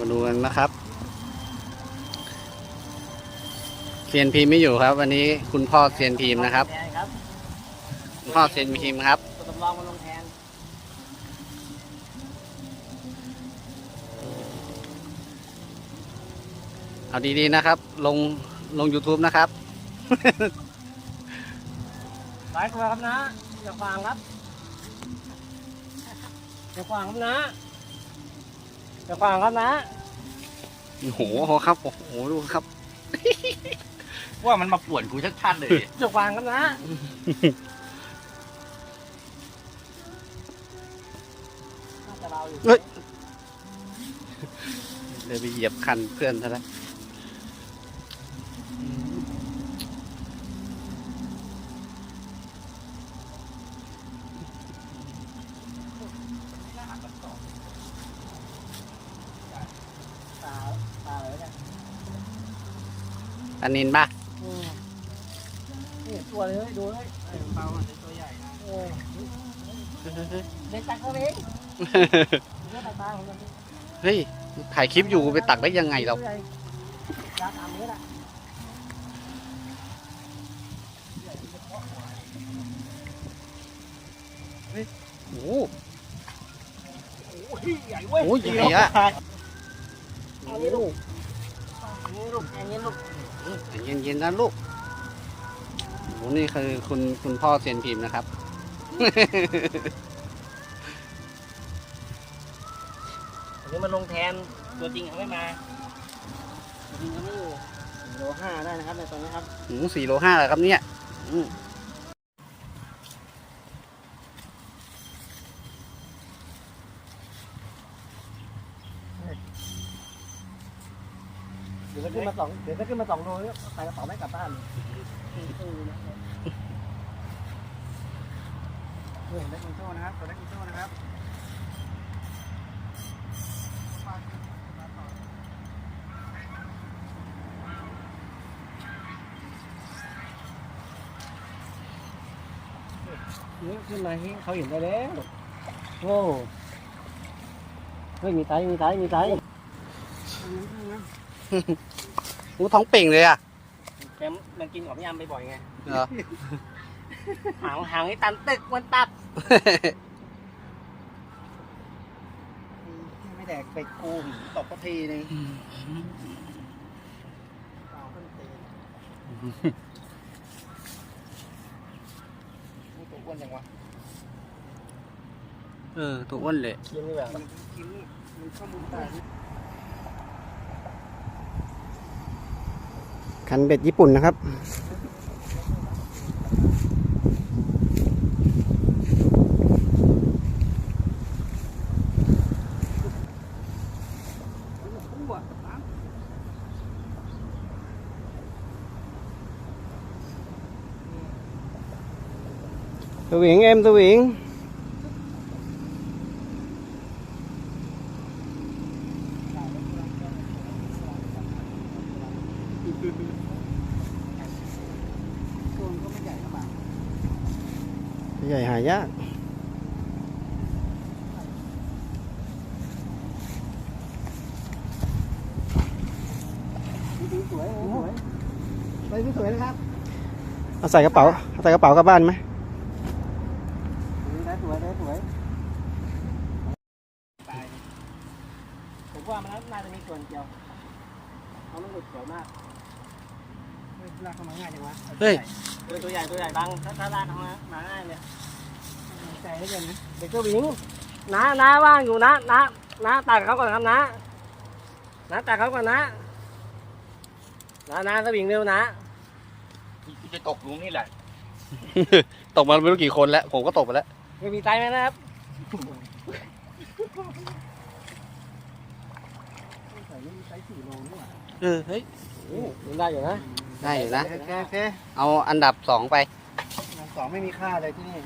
มาดูกันนะครับเซียนพีมไม่อยู่ครับ วันนี้คุณพ่อเซียนพีมนะครับ แทนครับคุณพ่อเซียนพีมครับ ตัวสำรองมาลงแทนเอาดีๆนะครับ ลงลง YouTube นะครับ หลายตัวครับนะอย่าขวางครับอย่าขวางครับนะอย่าขวางครับนะ โอ้โหครับโอ้โหดูครับ ว่ามันมาป่วนกูชัดๆเลยอย่าขวางครับนะ น่าจะเราอยู่ เฮ้ย เลยไปเหยียบคันเพื่อนซะแล้ว ตาตาเลยเนี่ย อันนินปะนี่ตัวเลยดูเลยเออเบาอะเป็นตัวใหญ่นะเด็กตักเขาเองเฮ้ยถ่ายคลิปอยู่ไปตักได้ยังไงเราโอ้โหใหญ่เว้ยโอ้ยใหญ่อะอันนี้ลูกอันนี้ลูกอันนี้ลูก ใจเย็นๆนะลูกโอ้โหนี่คือคุณคุณพ่อเซียนพิมพ์นะครับ อันนี้มันลงแทนตัวจริงเขาไม่มาตัวจริงเขาไม่อยู่โลห้าได้นะครับในตอนนี้ครับหืมสี่โลห้าแล้วครับเนี่ย อืม เดี๋ยวจะขึ้นมาสองเดี๋ยวจะขึ้นมาสองโลเนี่ยใส่กระเป๋าไม่กลับบ้านเลยเห็นได้กินโซ่นะครับตัวได้กินโซ่นะครับนี่ขึ้นมาที่เขาเห็นได้แล้วโอ้เฮ้ยมีไตมีไตมีไต โอ้ท้องเป่งเลยอะแกมันกินของพี่ยำบ่อยๆไงเหรอหางหางไอ้ตันตึกมันตับ ไม่แดกเป็ดกูตกก็ทีนึงนี่ตัวอ้วนยังวะเออถูกอ้วนเลยกินนี่แบบกินนี่มันข้อมูลตาย คันเบ็ดญี่ปุ่นนะครับสวิงเอ็มสวิง ตัวมันก็ไม่ใหญ่เท่าไหร่ ใหญ่หายากสวยสวยสวยสวยนะครับ เอาใส่กระเป๋าเอาใส่กระเป๋ากลับบ้านไหมได้สวยได้สวยผมว่ามันน่าจะมีส่วนเกี่ยวเพราะมันหลุดสวยมากลากเข้ามาง่ายจังวะเฮ้ย ตัวใหญ่ตัวใหญ่บังถ้าถ้าลากเข้ามามาง่ายเลยใจได้เกินนะเด็กก็วิ่งน้าน้าว่างอยู่นะน้าน้าตักเขาก่อนครับน้าน้าตักเขาก่อนนะน้าน้าก็วิ่งเร็วนะกูจะตกหลุมนี่แหละ ตกมาไม่รู้กี่คนแล้ว ผมก็ตกไปแล้วไม่มีใจไหมนะครับเออเฮ้ยดูได้อยู่นะ ได้อยู่นะ โอเคโอเคเอาอันดับสองไป สองไม่มีค่าเลยที่นี่